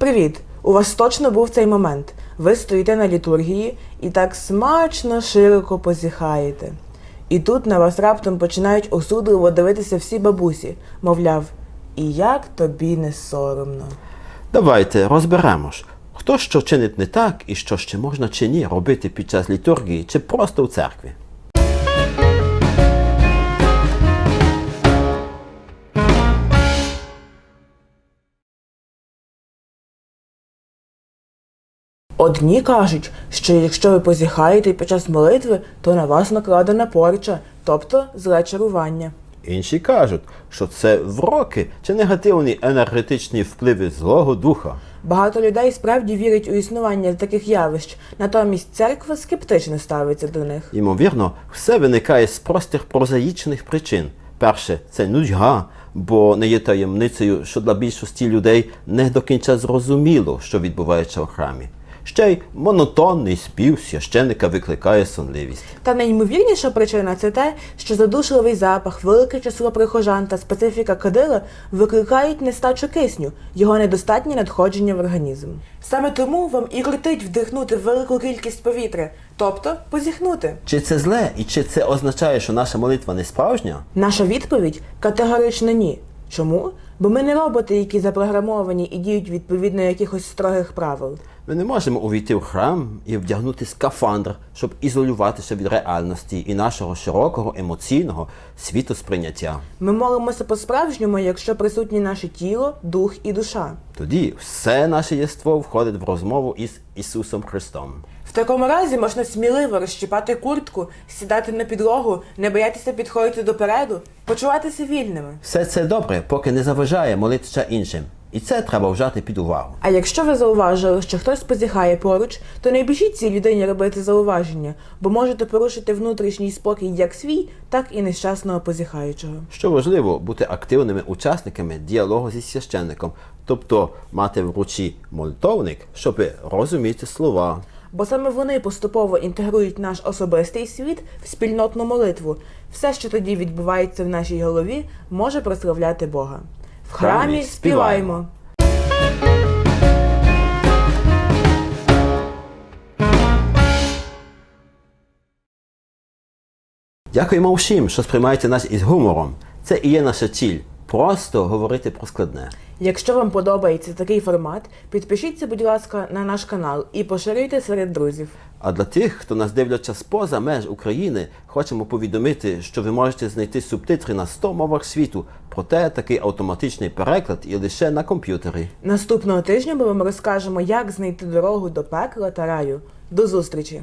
Привіт! У вас точно був цей момент. Ви стоїте на літургії і так смачно широко позіхаєте. І тут на вас раптом починають осудливо дивитися всі бабусі, мовляв, і як тобі не соромно. Давайте розберемо ж, хто що чинить не так і що ще можна чи ні робити під час літургії чи просто в церкві. Одні кажуть, що якщо ви позіхаєте під час молитви, то на вас накладена порча, тобто зле чарування. Інші кажуть, що це вроки чи негативні енергетичні впливи злого духа. Багато людей справді вірять у існування таких явищ, натомість церква скептично ставиться до них. Ймовірно, все виникає з простих прозаїчних причин. Перше, це нудьга, бо не є таємницею, що для більшості людей не до кінця зрозуміло, що відбувається у храмі. Ще й монотонний спів священника викликає сонливість. Та найімовірніша причина це те, що задушливий запах, велике число прихожан та специфіка кадила викликають нестачу кисню, його недостатнє надходження в організм. Саме тому вам і летить вдихнути велику кількість повітря, тобто позіхнути. Чи це зле, і чи це означає, що наша молитва не справжня? Наша відповідь категорично ні. Чому? Бо ми не роботи, які запрограмовані і діють відповідно якихось строгих правил. Ми не можемо увійти в храм і вдягнути скафандр, щоб ізолюватися від реальності і нашого широкого емоційного світосприйняття. Ми молимося по-справжньому, якщо присутні наше тіло, дух і душа. Тоді все наше єство входить в розмову із Ісусом Христом. Такому разі можна сміливо розщіпати куртку, сідати на підлогу, не боятися підходити допереду, почуватися вільними. Все це добре, поки не заважає молитися іншим. І це треба вжати під увагу. А якщо ви зауважили, що хтось позіхає поруч, то не біжіть цій людині робити зауваження, бо можете порушити внутрішній спокій як свій, так і нещасного позіхаючого. Що важливо, бути активними учасниками діалогу зі священником, тобто мати в руці молитовник, щоб розуміти слова. Бо саме вони поступово інтегрують наш особистий світ в спільнотну молитву. Все, що тоді відбувається в нашій голові, може прославляти Бога. В храмі співаємо. Дякуємо всім, що сприймаєте нас із гумором. Це і є наша ціль. Просто говорити про складне. Якщо вам подобається такий формат, підпишіться, будь ласка, на наш канал і поширюйте серед друзів. А для тих, хто нас дивляться споза меж України, хочемо повідомити, що ви можете знайти субтитри на 100 мовах світу. Проте такий автоматичний переклад є лише на комп'ютері. Наступного тижня ми вам розкажемо, як знайти дорогу до пекла та раю. До зустрічі!